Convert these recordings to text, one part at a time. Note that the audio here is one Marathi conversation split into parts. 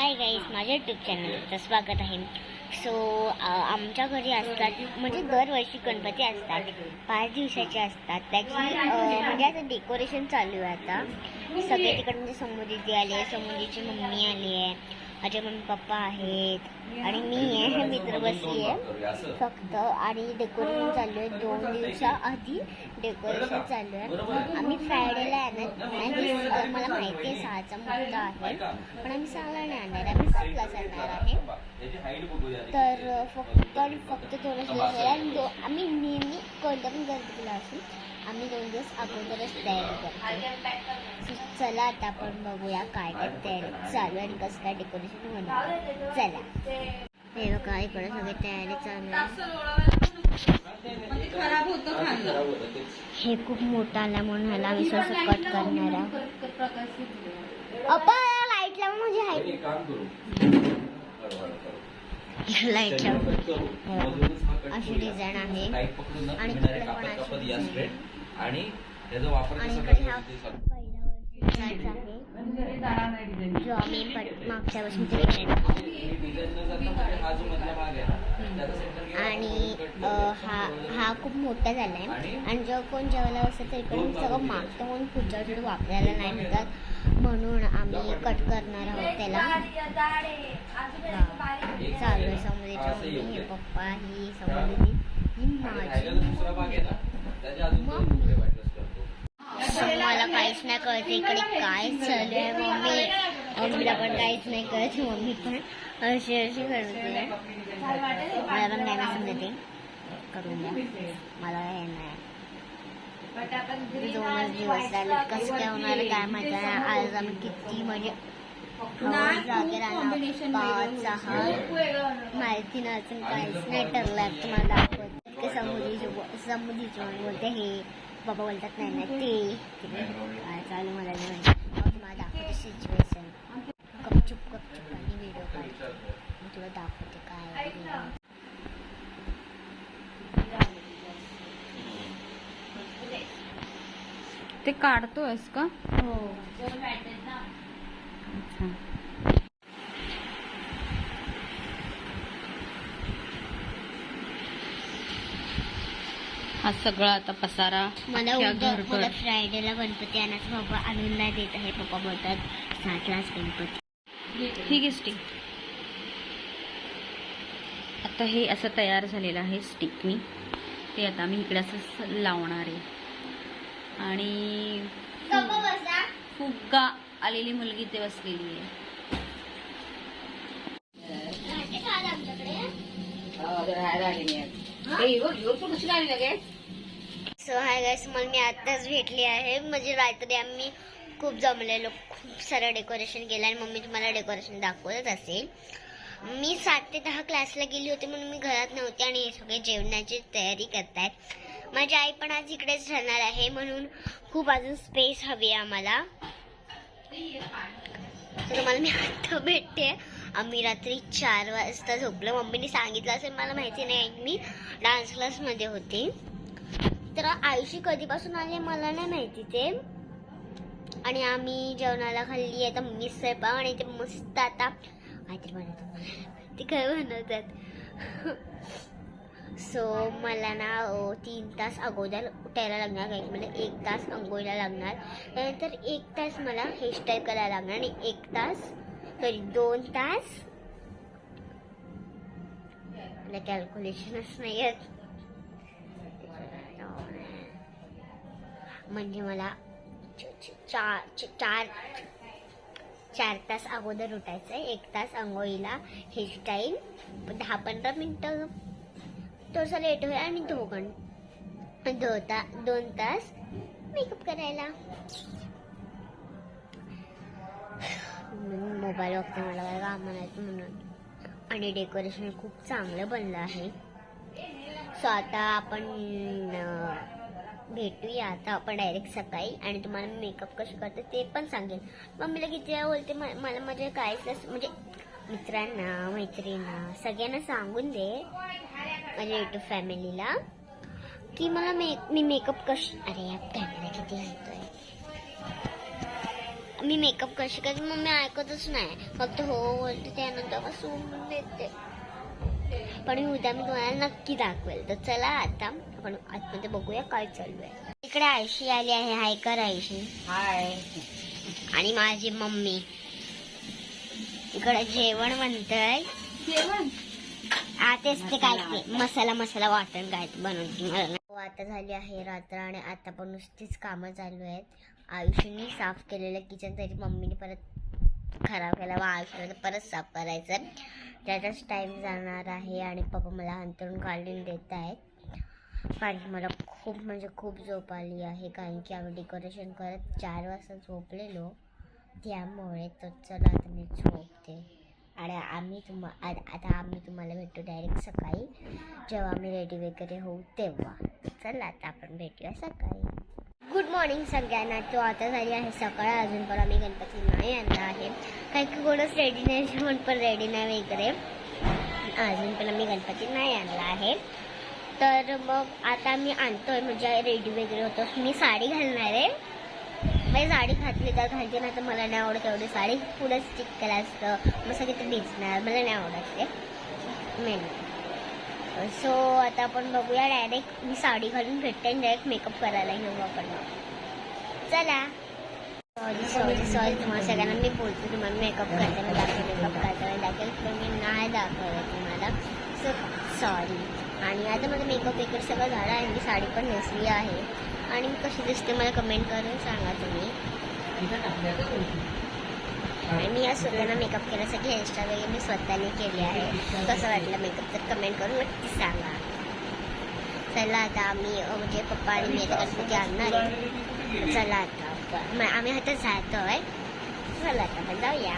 हाय गाईज माझ्या यूट्यूब चॅनलचं स्वागत आहे. सो आमच्या घरी असतात म्हणजे दरवर्षी गणपती असतात. पाच दिवसाचे असतात. त्याची म्हणजे आता डेकोरेशन चालू आहे आता. सगळे तिकडे म्हणजे समोर आली आहे समुदीची मम्मी आली आहे. माझे मम्मी पप्पा आहेत. आणि मी आहे मित्र बसली आहे. फक्त आणि डेकोरेशन चालू आहे. दोन दिवसाआधी डेकोरेशन चालू आहे. आम्ही फ्रायडेला नाही अ, मला माहिती आहे सहाचा मुहूर्त आहे. पण आम्ही सहाला नाही आणणार आम्ही सातलाच आणणार आहे. तर फक्त आणि फक्त थोडंसं आणि दो आम्ही नेहमी कोणत्या पण गणपतीला असू आम्ही दोन दिवस अगोदरच तयारी करतो. चला आता आपण बघूया काय काय तयारी चालू आहे आणि कसं काय डेकोरेशन होणार चला. हे बघा इकडे सगळी तयारी चालू आहे. खराब होतं. हे खूप मोठा आला म्हणून ह्याला आम्ही कट करणार आहे लाइट लावून माझी हाईट लाइट लावून अशी डिझाईन आहे. आणि तिकडे पण अशी design. आणि त्याचा वापर आहे. जो आम्ही मागच्या वर्षी आणि. हा हा खूप मोठा झाला आहे आणि जेव्हा कोण जेवायला बसतं तर इकडून सगळं मागतं म्हणून पुढच्या वर्षी वापरायला नाही मिळतात म्हणून आम्ही कट करणार आहोत त्याला. चालू आहे मम्मी हे पप्पा ही समोरची ही माझी. मला काहीच नाही कळत इकडे काय चालू आहे मम्मी. मम्मीला पण काहीच नाही कळत मम्मी पण. अशी अशी करते मला पण काय नाही समजते करून द्या. मला हे नाही. दोनच दिवस राहिले. कसं काय होणार काय माहिती आज आम्ही किती म्हणजे पाच सहा. माहिती नाही अजून काहीच नाही ठरलं तुम्हाला दाखवत. बोलते हे. बाबा बोलतात नाही ना ते. काय चालू मला नाही माहिती मग तुम्हाला दाखवते सिच्युएशन गपचूप गपचूप आणि व्हिडिओ काढते मी तुला दाखवते काय. ते काढतोयस का हो हा सगळा आता पसारा मला उद्या. मला फ्रायडेला गणपती आणायचं बाबा आणून नाही देत आहे पप्पा बोलतात साठलाच गणपती. ही घे स्टिक आता हे असं तयार झालेलं आहे स्टिकनी. ते आता मी इकडे असं लावणार आहे. आणि फुग्गा आलेली मुलगी ते बसलेली आहे. सो हाय गाईस मला मी आत्ताच भेटली आहे. म्हणजे रात्री आम्ही खूप जमलेलो खूप सारं डेकोरेशन केलं आणि मम्मी तुम्हाला डेकोरेशन दाखवत असेल. मी सात ते दहा क्लासला गेली होती म्हणून मी घरात नव्हते आणि हे सगळे जेवणाची तयारी करतायत. माझी आई पण आज इकडेच राहणार आहे म्हणून खूप अजून स्पेस हवी आहे आम्हाला. तर मला मी आत्ता भेटते. आम्ही रात्री चार वाजता झोपलो. मम्मीने सांगितलं असेल मला माहिती नाही मी डान्स क्लासमध्ये होते. तर आयुषी कधीपासून आले मला नाही माहिती ते. आणि आम्ही जेवणाला खाल्ली आता मम्मी स्वयंपाक आणि ते मस्त आता काहीतरी बनवतात. ते काय बनवतात? सो मला ना तीन तास अगोदर उठायला लागणार काही मला एक तास अंघोळीला लागणार. त्यानंतर एक तास मला हेअरस्टाईल करायला लागणार आणि एक तास तरी दोन तास मला कॅल्क्युलेशनच नाही येत म्हणजे मला चार चार चार तास अगोदर उठायचं आहे एक तास आंघोळीला हेअरस्टाईल दहा पंधरा मिनटं थोडंसं लेट होईल आणि दोघं दो ता दोन तास मेकअप करायला मोबाईल बघते मला काय काम म्हणायचं म्हणून. आणि डेकोरेशन खूप चांगलं बनलं आहे. सो आता आपण भेटूया. आता आपण डायरेक्ट सकाळी. आणि तुम्हाला मेकअप कसे करते ते पण सांगेन. मी लगेच जेव्हा बोलते मला म्हणजे काय म्हणजे मित्रांना मैत्रिणींना सगळ्यांना सांगून दे माझ्या युट्यूब फॅमिलीला की मला मे मी मेकअप कश अरे या कॅमेरा किती हलतोय मी मेकअप कशी करते मम्मी ऐकतच नाही. फक्त हो बोलते त्यानंतर मग सोडून देते. पण मी उद्या मी तुम्हाला नक्की दाखवेल. तर चला आता आपण आतमध्ये बघूया काय चालू आहे. इकडे आयशी आली आहे. हाय कर आयशी. हाय. आणि माझी मम्मी. इकडे जेवण म्हणतंय जेवण? आ तेच ते काय ते. मसाला. मसाला वाटण काय ते बनवते मला नाही. हो, आता झाली आहे रात्र आणि आता पण नुसतीच कामं चालू आहेत. आयुष्याने साफ केलेलं किचन तरी मम्मीने परत खराब केला. व आयुष्याला परत साफ करायचं. त्याचाच टाईम जाणार आहे आणि पप्पा मला अंतरून काढून देत आहेत. कारण की मला खूप म्हणजे खूप झोप आली आहे कारण की आम्ही डेकोरेशन करत चार वाजता झोपलेलो. त्यामुळे तर चला आता मी झोपते. आणि आम्ही तुम्हा आ- आता आम्ही तुम्हाला भेटू डायरेक्ट सकाळी. जेव्हा आम्ही रेडी वगैरे होऊ तेव्हा. चला आता आपण भेटूया सकाळी. गुड मॉर्निंग सगळ्यांना. तो आता झाली आहे सकाळ. अजून पण आम्ही गणपती नाही आणला आहे. काही की कोणच रेडी नाही म्हणून पण रेडी नाही वगैरे. अजून पण आम्ही गणपती नाही आणला आहे. तर मग आता मी आणतोय म्हणजे रेडी वगैरे होतो. मी साडी घालणार आहे. मी साडी घातली तर घालते ना तर मला नाही आवडत एवढी साडी. पुढं स्टिक केलं असतं. मग सगळं ते भिजणार. मला नाही आवडत ते. मेन सो आता आपण बघूया डायरेक्ट मी साडी घालून भेटते आणि डायरेक्ट मेकअप करायला घेऊ आपण. चला. सॉरी सॉरी सॉरी तुम्हाला सगळ्यांना मी बोलतो तुम्हाला मेकअप करताना दाखवेल मेकअप करताना दाखवेल पण मी नाही दाखवलं तुम्हाला. सो सॉरी आणि आता माझं मेकअप वगैरे सगळं झालं आहे मी साडी पण नेसली आहे. आणि कशी दिसते मला कमेंट करून सांगा तुम्ही. आणि मी या स्वतःला मेकअप केल्यासाठी हेअरस्टाईल वगैरे मी स्वतःने केली आहे. कसं वाटलं मेकअप तर कमेंट करून नक्की सांगा. चला आता आम्ही म्हणजे पप्पा आणि मी आता कसं आणणार चला आता आम्ही आता जातो आहे चला आता आपण जाऊया.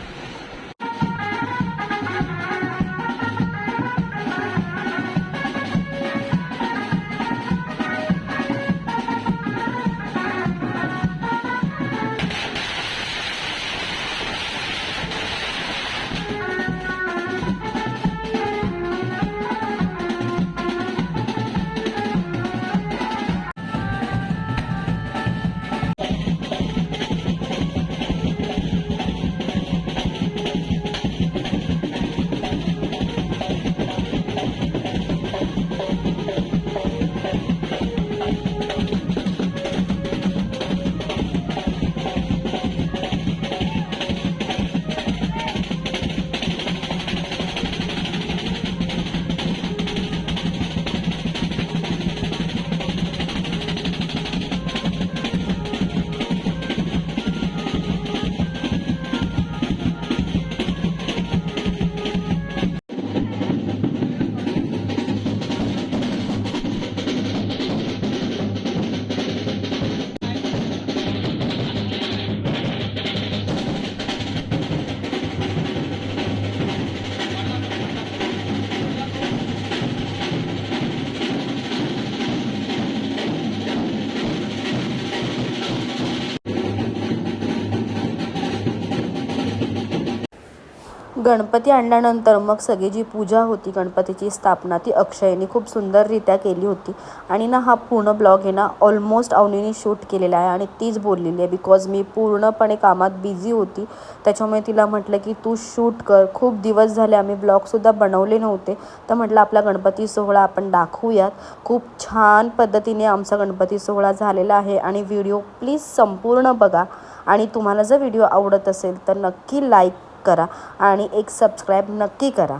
गणपती आणल्यानंतर मग सगळी जी पूजा होती गणपतीची स्थापना ती अक्षयने खूप सुंदररित्या केली होती. आणि ना हा पूर्ण ब्लॉग आहे ना ऑलमोस्ट अवनीने शूट केलेला आहे आणि तीच बोललेली आहे. बिकॉज मी पूर्णपणे कामात बिझी होती. त्याच्यामुळे तिला म्हटलं की तू शूट कर. खूप दिवस झाले आम्ही ब्लॉगसुद्धा बनवले नव्हते. तर म्हटलं आपला गणपती सोहळा आपण दाखवूयात. खूप छान पद्धतीने आमचा गणपती सोहळा झालेला आहे. आणि व्हिडिओ प्लीज संपूर्ण बघा. आणि तुम्हाला जर व्हिडिओ आवडत असेल तर नक्की लाईक करा आणि एक सबस्क्राईब नक्की करा.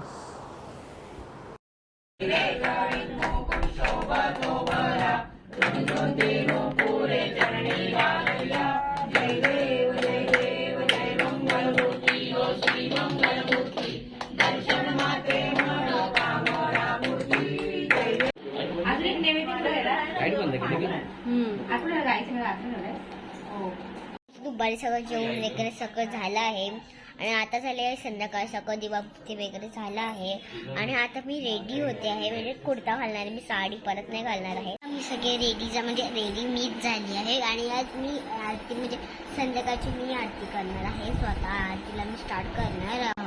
लाइट बंद केली का दुपारी सगळं जेवण वगैरे सगळं झालं आहे. आणि आता झाले आहे संध्याकाळ सकाळ दिवाबती वगैरे झालं आहे. आणि आता मी रेडी होते आहे म्हणजे कुर्ता घालणार आहे मी साडी परत नाही घालणार आहे. मी सगळे रेडीचा म्हणजे रेडी मीच झाली आहे. आणि आज मी आरती म्हणजे संध्याकाळची मी आरती करणार आहे स्वतः आरतीला मी स्टार्ट करणार.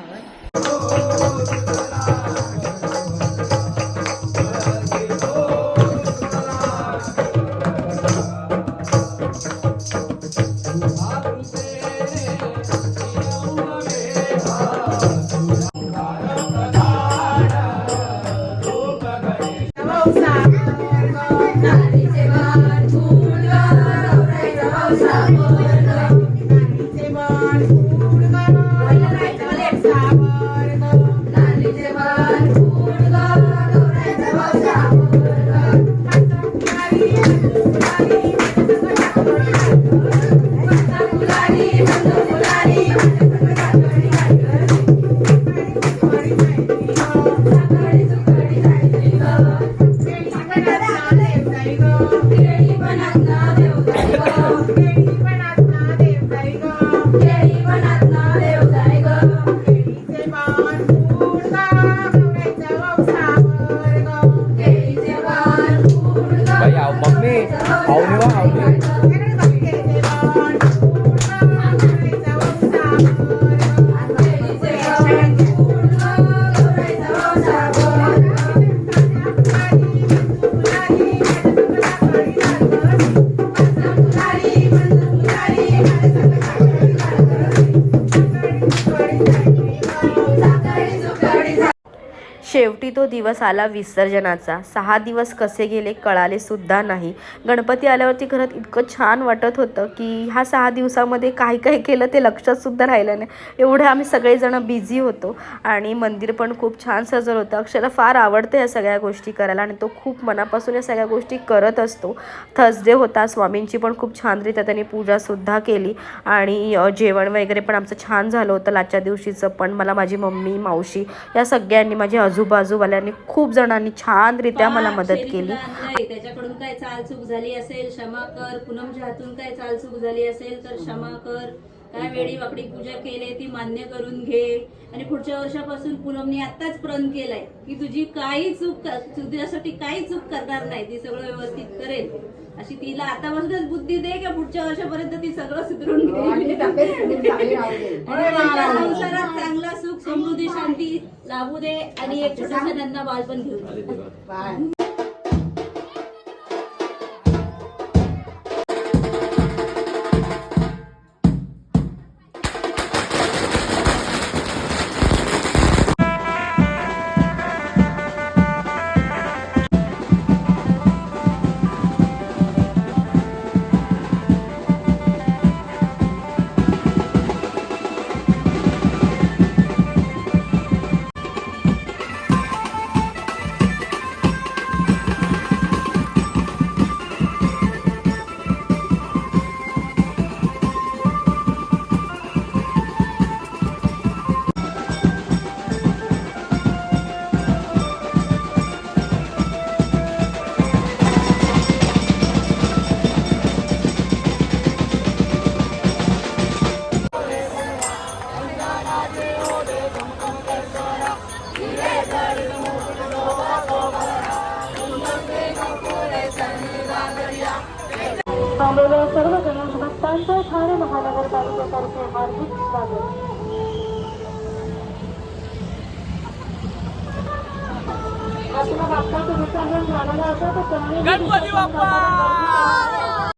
Sábado. കിട്ടി तो दिवस आला विसर्जनाचा. सहा दिवस कसे गेले कळाले सुद्धा नाही. गणपती आल्यावरती खरंच इतकं छान वाटत होतं की ह्या सहा दिवसामध्ये काय काय केलं ते लक्षात सुद्धा राहिलं नाही. एवढे आम्ही सगळेजणं बिझी होतो आणि मंदिर पण खूप छान सजवलं होतं. अक्षरला फार आवडतं या सगळ्या गोष्टी करायला आणि तो खूप मनापासून या सगळ्या गोष्टी करत असतो. थर्सडे होता स्वामींची पण खूप छानरित्या त्यांनी पूजासुद्धा केली आणि जेवण वगैरे पण आमचं छान झालं होतं. लाच्या दिवशीचं पण मला माझी मम्मी मावशी या सगळ्यांनी माझ्या आजूबाजूवाल्यांनी खूप जणांनी छानरित्या मला मदत केली. त्याच्याकडून काय चालचूक झाली असेल क्षमा कर. पूनमच्या हातून काय चालचूक झाली असेल तर क्षमा कर. काय वेळी वाकडी पूजा केली ती मान्य करून घे. आणि पुढच्या वर्षापासून पूनमने आताच प्रण केलाय की तुझी काही चूक तुझ्यासाठी काही चूक करणार नाही ती सगळं व्यवस्थित करेल. अशी तिला आतापासूनच बुद्धी दे का पुढच्या वर्षापर्यंत ती सगळं सुधरून घेईल संसारात चांगला सुख समृद्धी शांती लाभू दे आणि एक छोटासा त्यांना बाल पण घेऊ दे. अरे देवा. Gak buat di bapak!